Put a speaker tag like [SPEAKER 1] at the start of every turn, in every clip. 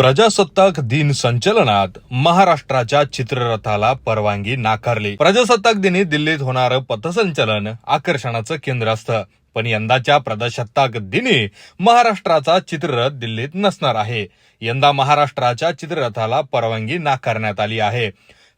[SPEAKER 1] प्रजासत्ताक दिन संचलनात महाराष्ट्राच्या चित्ररथाला परवानगी नाकारली. प्रजासत्ताक दिनी दिल्लीत होणारं पथसंचलन आकर्षणाचं केंद्र असतं पण यंदाच्या प्रजासत्ताक दिनी महाराष्ट्राचा चित्ररथ दिल्लीत नसणार आहे. यंदा महाराष्ट्राच्या चित्ररथाला परवानगी नाकारण्यात आली आहे.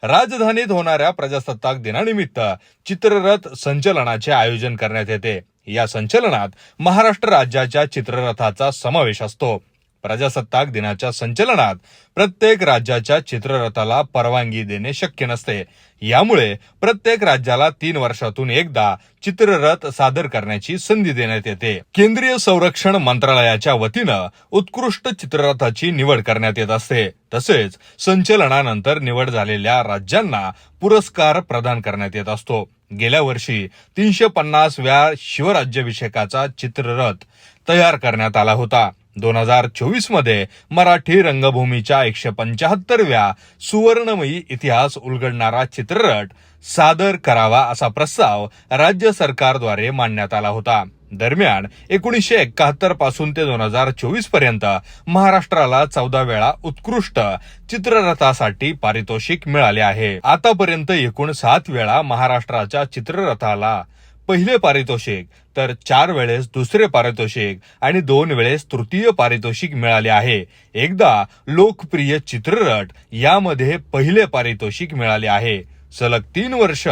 [SPEAKER 1] राजधानीत होणाऱ्या प्रजासत्ताक दिनानिमित्त चित्ररथ संचलनाचे आयोजन करण्यात येते. या संचलनात महाराष्ट्र राज्याच्या चित्ररथाचा समावेश असतो. प्रजासत्ताक दिनाच्या संचलनात प्रत्येक राज्याच्या चित्ररथाला परवानगी देणे शक्य नसते. यामुळे प्रत्येक राज्याला तीन वर्षातून एकदा चित्ररथ सादर करण्याची संधी देण्यात येते. केंद्रीय संरक्षण मंत्रालयाच्या वतीनं उत्कृष्ट चित्ररथाची निवड करण्यात येत असते. तसेच संचलनानंतर निवड झालेल्या राज्यांना पुरस्कार प्रदान करण्यात येत असतो. गेल्या वर्षी तीनशे पन्नासव्या शिवराज्याभिषेकाचा चित्ररथ तयार करण्यात आला होता. दोन हजार चोवीसमध्ये मराठी रंगभूमीच्या एकशे पंचाहत्तरव्या सुवर्णमयी इतिहास उलगडणारा चित्ररथ सादर करावा असा प्रस्ताव राज्य सरकारद्वारे मांडण्यात आला होता. दरम्यान एकोणीसशे एकाहत्तरपासून ते दोन हजार चोवीसपर्यंत महाराष्ट्राला चौदा वेळा उत्कृष्ट चित्ररथासाठी पारितोषिक मिळाले आहे. आतापर्यंत एकूण सात वेळा महाराष्ट्राच्या चित्ररथाला पहिले पारितोषिक तर चार वेळेस दुसरे पारितोषिक आणि दोन वेळेस तृतीय पारितोषिक मिळाले आहे. एकदा लोकप्रिय चित्ररट यामध्ये पहिले पारितोषिक मिळाले आहे. सलग तीन वर्ष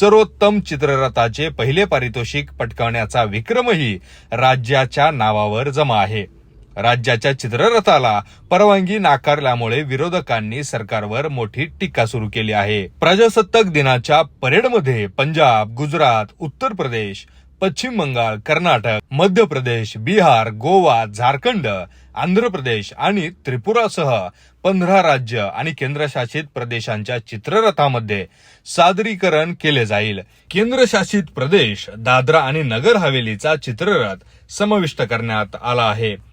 [SPEAKER 1] सर्वोत्तम चित्ररथाचे पहिले पारितोषिक पटकावण्याचा विक्रमही राज्याच्या नावावर जमा आहे. राज्याच्या चित्ररथाला परवानगी नाकारल्यामुळे विरोधकांनी सरकारवर मोठी टीका सुरू केली आहे. प्रजासत्ताक दिनाच्या परेडमध्ये पंजाब गुजरात उत्तर प्रदेश पश्चिम बंगाल कर्नाटक मध्य प्रदेश बिहार गोवा झारखंड आंध्र प्रदेश आणि त्रिपुरासह पंधरा राज्य आणि केंद्रशासित प्रदेशांच्या चित्ररथामध्ये सादरीकरण केले जाईल. केंद्रशासित प्रदेश दादरा आणि नगर हवेलीचा चित्ररथ समाविष्ट करण्यात आला आहे.